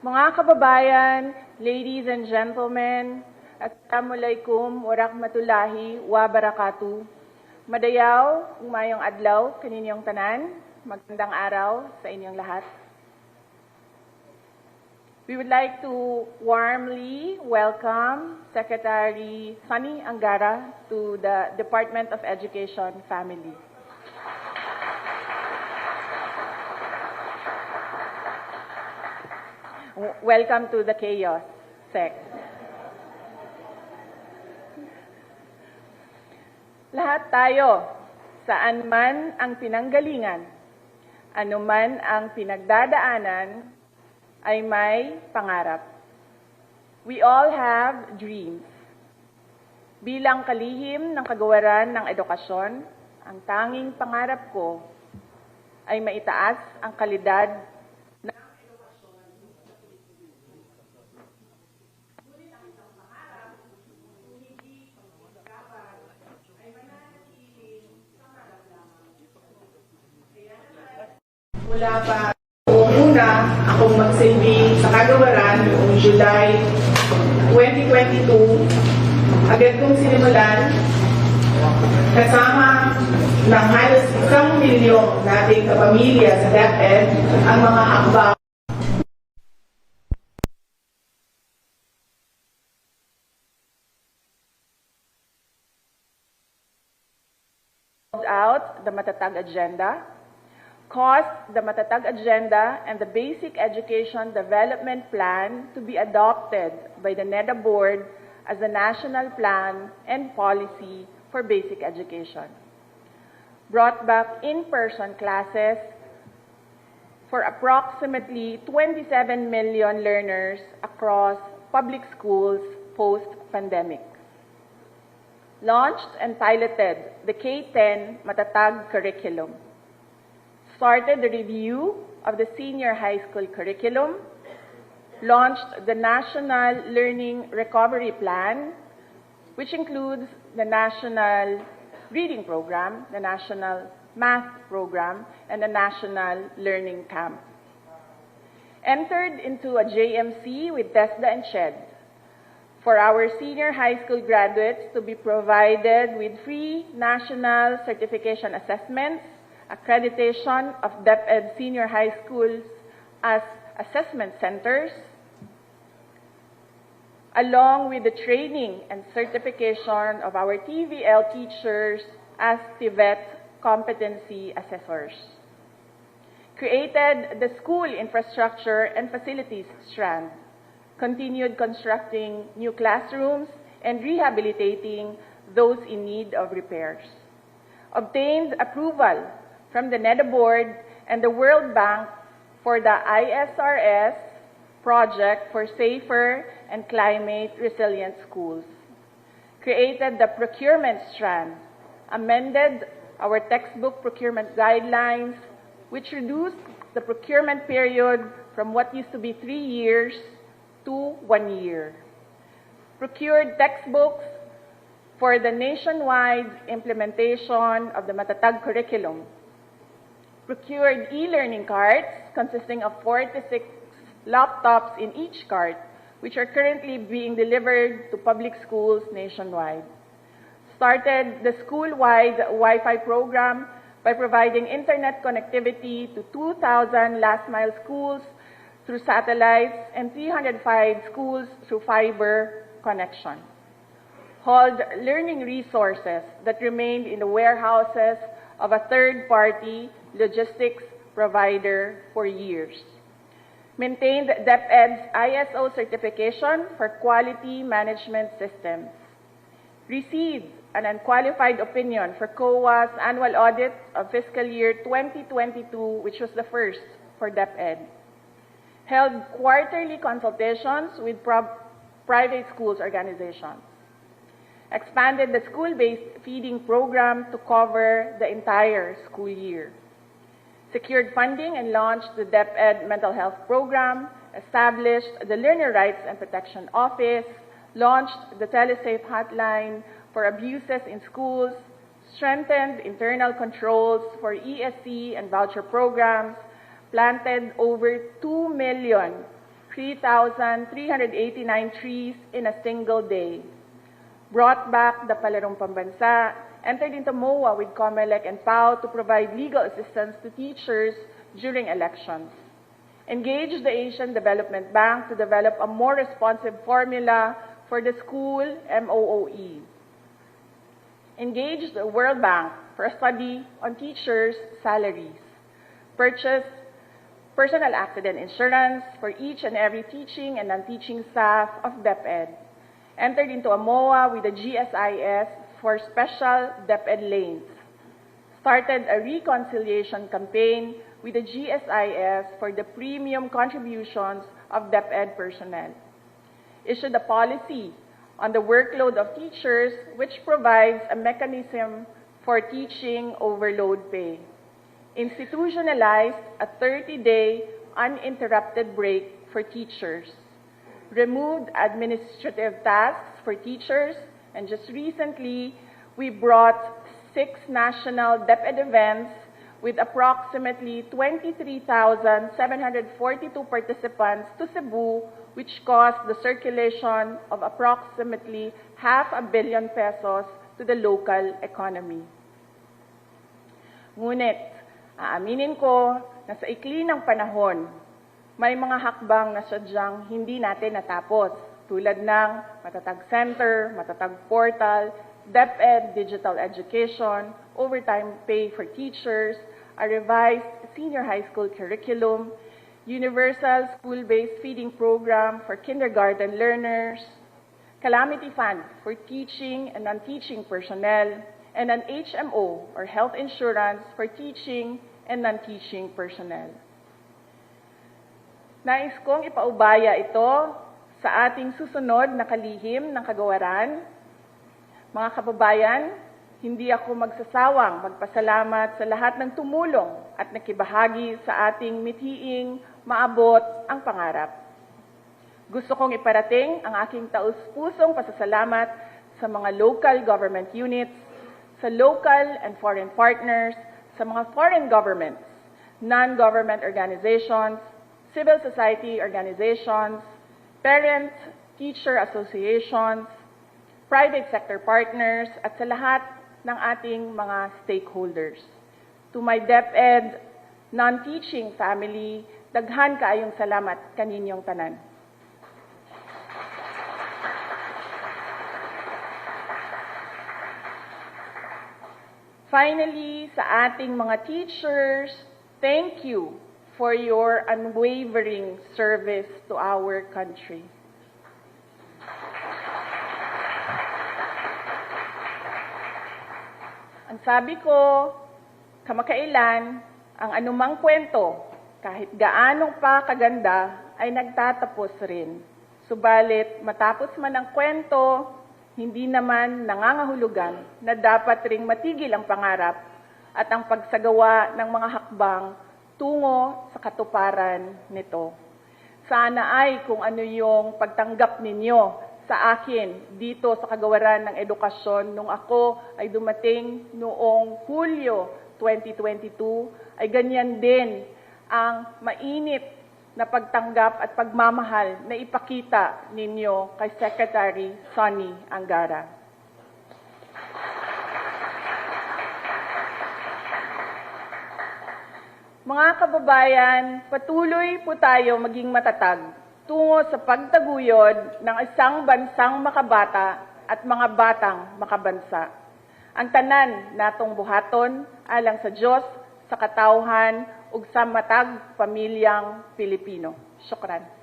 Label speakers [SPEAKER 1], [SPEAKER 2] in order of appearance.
[SPEAKER 1] Mga kababayan, ladies and gentlemen, Assalamualaikum warahmatullahi wabarakatuh. Madayaw, umayong adlaw, kaninyong tanan, magandang araw sa inyong lahat. We would like to warmly welcome Secretary Sunny Angara to the Department of Education family. Welcome to the chaos, Sec. Lahat tayo, saan man ang pinanggalingan, anuman ang pinagdadaanan, ay may pangarap. We all have dreams. Bilang kalihim ng kagawaran ng edukasyon, ang tanging pangarap ko ay maitaas ang kalidad Mula pa. Una akong magsilbi sa kagawaran noong July 2022, agad kong sinimulan. Kasama ng halos isang milyong nating kapamilya sa DepEd ang mga akbang. Out the Matatag Agenda, caused the Matatag Agenda and the Basic Education Development Plan to be adopted by the NEDA Board as the National Plan and Policy for Basic Education. Brought back in-person classes for approximately 27 million learners across public schools post-pandemic launched and piloted the K-10 Matatag curriculum, started the review of the senior high school curriculum, launched the National Learning Recovery Plan, which includes the National Reading Program, the National Math Program, and the National Learning Camp. Entered into a JMC with TESDA and SHED, for our senior high school graduates to be provided with free national certification assessments, accreditation of DepEd uh, senior high schools as assessment centers, along with the training and certification of our TVL teachers as TVET competency assessors. Created the school infrastructure and facilities strand continued constructing new classrooms and rehabilitating those in need of repairs. Obtained approval from the NEDA board and the World Bank for the ISRS project for safer and climate resilient schools. Created the procurement strand, amended our textbook procurement guidelines, which reduced the procurement period from what used to be three years to one year. Procured textbooks for the nationwide implementation of the Matatag curriculum. Procured e-learning carts consisting of 46 laptops in each cart, which are currently being delivered to public schools nationwide. Started the school-wide Wi-Fi program by providing internet connectivity to 2,000 last-mile schools through satellites and 305 schools through fiber connection. Hauled learning resources that remained in the warehouses of a third-party logistics provider for years. Maintained DepEd's ISO certification for quality management systems. Received an unqualified opinion for COA's annual audit of fiscal year 2022, which was the first for DepEd held quarterly consultations with private schools organizations, expanded the school-based feeding program to cover the entire school year, secured funding and launched the DepEd mental health program, established the Learner Rights and Protection Office, launched the TeleSafe hotline for abuses in schools, strengthened internal controls for ESC and voucher programs, planted over 2 million 3,389 trees in a single day. Brought back the Palarong Pambansa, entered into MOA with COMELEC and PAO to provide legal assistance to teachers during elections. Engaged the Asian Development Bank to develop a more responsive formula for the school MOOE. Engaged the World Bank for a study on teachers' salaries. Purchased personal accident insurance for each and every teaching and non-teaching staff of DepEd. Entered into a MOA with the GSIS for special DepEd lanes. Started a reconciliation campaign with the GSIS for the premium contributions of DepEd personnel. Issued a policy on the workload of teachers which provides a mechanism for teaching overload pay institutionalized a 30-day uninterrupted break for teachers, removed administrative tasks for teachers, and just recently, we brought six national DepEd events with approximately 23,742 participants to Cebu, which caused the circulation of approximately half a billion pesos to the local economy. Ngunit, aaminin ko na sa ikli ng panahon, may mga hakbang na sadyang hindi natin natapos, tulad ng Matatag Center, Matatag Portal, DepEd Digital Education, overtime pay for teachers, a revised senior high school curriculum, universal school-based feeding program for kindergarten learners, calamity fund for teaching and non-teaching personnel, and an HMO or health insurance for teaching and non-teaching personnel. Nais kong ipaubaya ito sa ating susunod na kalihim ng kagawaran. Mga kababayan, hindi ako magsasawang magpasalamat sa lahat ng tumulong at nakibahagi sa ating mithiing maabot ang pangarap. Gusto kong iparating ang aking taus-pusong pasasalamat sa mga local government units, sa local and foreign partners, sa mga foreign governments, non-government organizations, civil society organizations, parent teacher associations, private sector partners, at sa lahat ng ating mga stakeholders. To my DepEd non-teaching family, daghan kaayong salamat kaninyong tanan. Finally, sa ating mga teachers, thank you for your unwavering service to our country. Ang sabi ko, kamakailan, ang anumang kwento, kahit gaanong pa kaganda, ay nagtatapos rin. Subalit, matapos man ang kwento, hindi naman nangangahulugan na dapat ring matigil ang pangarap at ang pagsagawa ng mga hakbang tungo sa katuparan nito. Sana ay kung ano yung pagtanggap ninyo sa akin dito sa kagawaran ng edukasyon nung ako ay dumating noong Hulyo 2022 ay ganyan din ang mainit na pagtanggap at pagmamahal na ipakita ninyo kay Secretary Sonny Angara. Mga kababayan, patuloy po tayo maging matatag tungo sa pagtaguyod ng isang bansang makabata at mga batang makabansa. Ang tanan natong buhaton alang sa Diyos, sa katawhan ug sa matag pamilyang Pilipino. Syukran.